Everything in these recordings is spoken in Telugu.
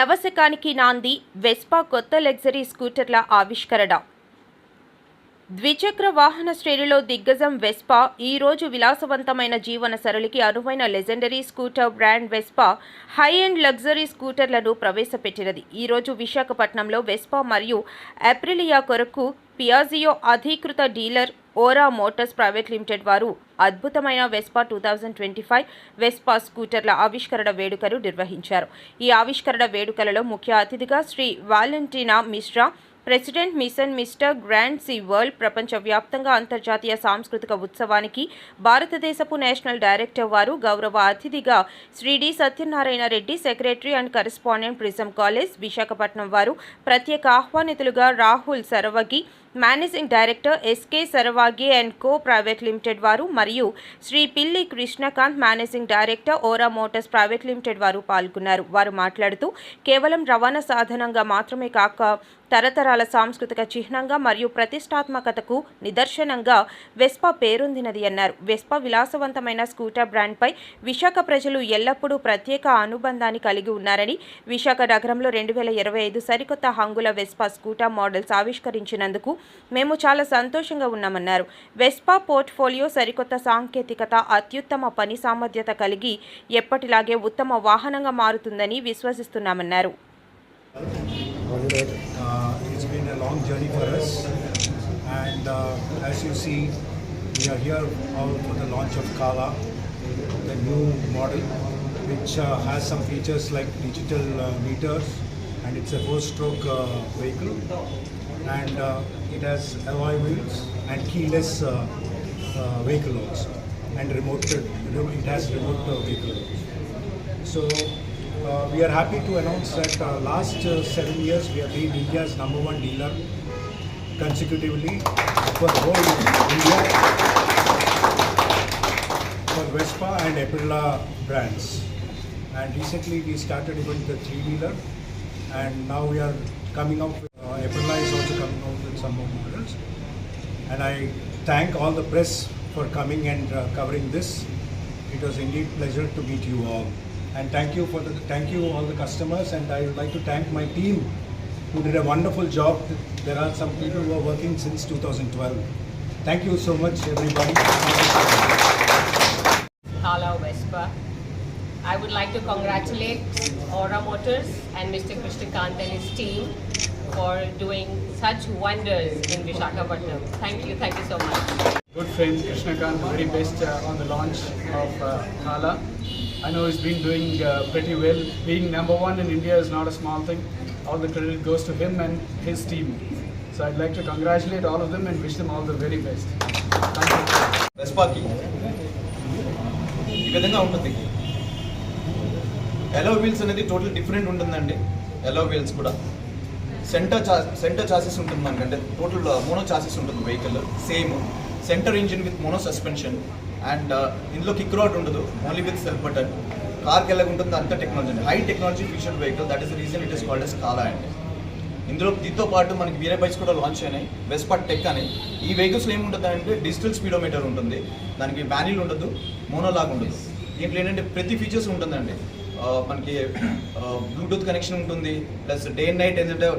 నవశకానికి నాంది వెస్పా కొత్త లగ్జరీ స్కూటర్ల ఆవిష్కరణ. ద్విచక్ర వాహన శ్రేణిలో దిగ్గజం వెస్పా ఈ రోజు విలాసవంతమైన జీవన సరళికి అనువైన legendary scooter brand Vespa high and luxury స్కూటర్లను ప్రవేశపెట్టినది. ఈ రోజు విశాఖపట్నంలో వెస్పా మరియు అప్రిలియా కొరకు పియాజియో అధీకృత డీలర్ ఓరా మోటార్స్ ప్రైవేట్ లిమిటెడ్ వారు అద్భుతమైన Vespa two thousand twenty five Vespa స్కూటర్ల ఆవిష్కరణ వేడుకలు నిర్వహించారు. ఈ ఆవిష్కరణ వేడుకలలో ముఖ్య అతిథిగా Shri Valentina Mishra president mission mister grand C world ప్రపంచవ్యాప్తంగా అంతర్జాతీయ సాంస్కృతిక ఉత్సవానికి భారతదేశపు నేషనల్ డైరెక్టర్ వారు గౌరవ అతిథిగా Shri D Satyanarayana Reddy secretary and correspondent prism college Visakhapatnam వారు ప్రత్యేక ఆహ్వానితులుగా Rahul Saravagi managing director SK Saravagi and co private limited వారు మరియు Shri Pilli Krishnakant managing director Ora motors private limited వారు పాల్గొన్నారు. వారు మాట్లాడుతూ కేవలం రవాణా సాధనంగా మాత్రమే కాక తరతరాల సాంస్కృతిక చిహ్నంగా మరియు ప్రతిష్టాత్మకతకు నిదర్శనంగా వెస్పా పేరొందినది అన్నారు. వెస్పా విలాసవంతమైన స్కూటర్ బ్రాండ్పై విశాఖ ప్రజలు ఎల్లప్పుడూ ప్రత్యేక అనుబంధాన్ని కలిగి ఉన్నారని విశాఖ నగరంలో రెండు వేల ఇరవై ఐదు సరికొత్త హంగుల వెస్పా స్కూటర్ మోడల్స్ ఆవిష్కరించినందుకు మేము చాలా సంతోషంగా ఉన్నామన్నారు వెస్పా పోర్ట్ఫోలియో సరికొత్త సాంకేతికత అత్యుత్తమ పని సామర్థ్యత కలిగి ఎప్పటిలాగే ఉత్తమ వాహనంగా మారుతుందని విశ్వసిస్తున్నామన్నారు and uh, as you see, we are here all for the launch of Kala, the new model, which uh, has some features like digital uh, meters, and it's a four-stroke uh, vehicle, and uh, it has alloy wheels and keyless uh, uh, vehicle also, and remote. It has remote vehicle. Also. So we are happy to announce that last seven years we have been India's number one dealer consecutively for the whole India for Vespa and Aprilia brands. And recently we started even the three wheeler, and now we are coming out. Some more models. And I thank all the press for coming and uh, covering this. It was indeed pleasure to meet you all. And thank you for the thank you all the customers and I would like to thank my team who did a wonderful job. There are some people who are working since 2012. Thank you so much everybody. Hala Vespa. I would like to congratulate Aura Motors and Mr. Krishnakant and his team for doing such wonders in Vishakhapatnam. Thank you, thank you so much. good friend Krishnakant, very best uh, on the launch of uh, Hala. I know he's been doing uh, pretty well. Being number one in India is not a small thing. All the credit goes to him and his team. So I'd like to congratulate all of them and wish them all the very best. Thank you. వెస్పాకి ఈ విధంగా ఉంటుంది ఎలో వీల్స్ అనేది టోటల్ డిఫరెంట్ ఉంటుందండి ఎలో వీల్స్ కూడా సెంటర్ చా సెంటర్ చాసెస్ ఉంటుంది మనకి అంటే టోటల్ మోనో చాసెస్ ఉంటుంది vehicle same centre engine with mono suspension and ఇందులో కిక్ రాడ్ ఉండదు. ఓన్లీ విత్ సెల్ఫ్ బటన్ కార్కి ఎలాగ ఉంటుంది. అంత టెక్నాలజీ అండి high technology feature vehicle that is reason it is called yes కాలా అండి ఇందులో దీంతో పాటు మనకి వేరే బైక్స్ కూడా లాంచ్ అయినాయి. వెస్పా టెక్ అని. ఈ వెహికల్స్లో ఏముంటుంది అంటే డిజిటల్ స్పీడోమీటర్ ఉంటుంది. దానికి మాన్యుల్ ఉండదు. మోనోలాగ్ ఉండదు. దీంట్లో ఏంటంటే ప్రతి ఫీచర్స్ ఉంటుందండి. మనకి బ్లూటూత్ కనెక్షన్ ఉంటుంది ప్లస్ డే అండ్ నైట్ ఏంటంటే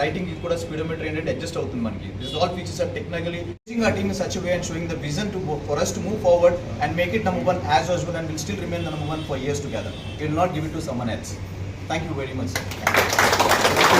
లైటింగ్ కూడా స్పీడోమీటర్ ఏంటంటే అడ్జస్ట్ అవుతుంది మనకి this all features are technically our team in such a way and showing the vision to for us to move forward and make it number one as usual and will still remain the number one for years together. We will not give it to someone else. Thank you very much. Sir.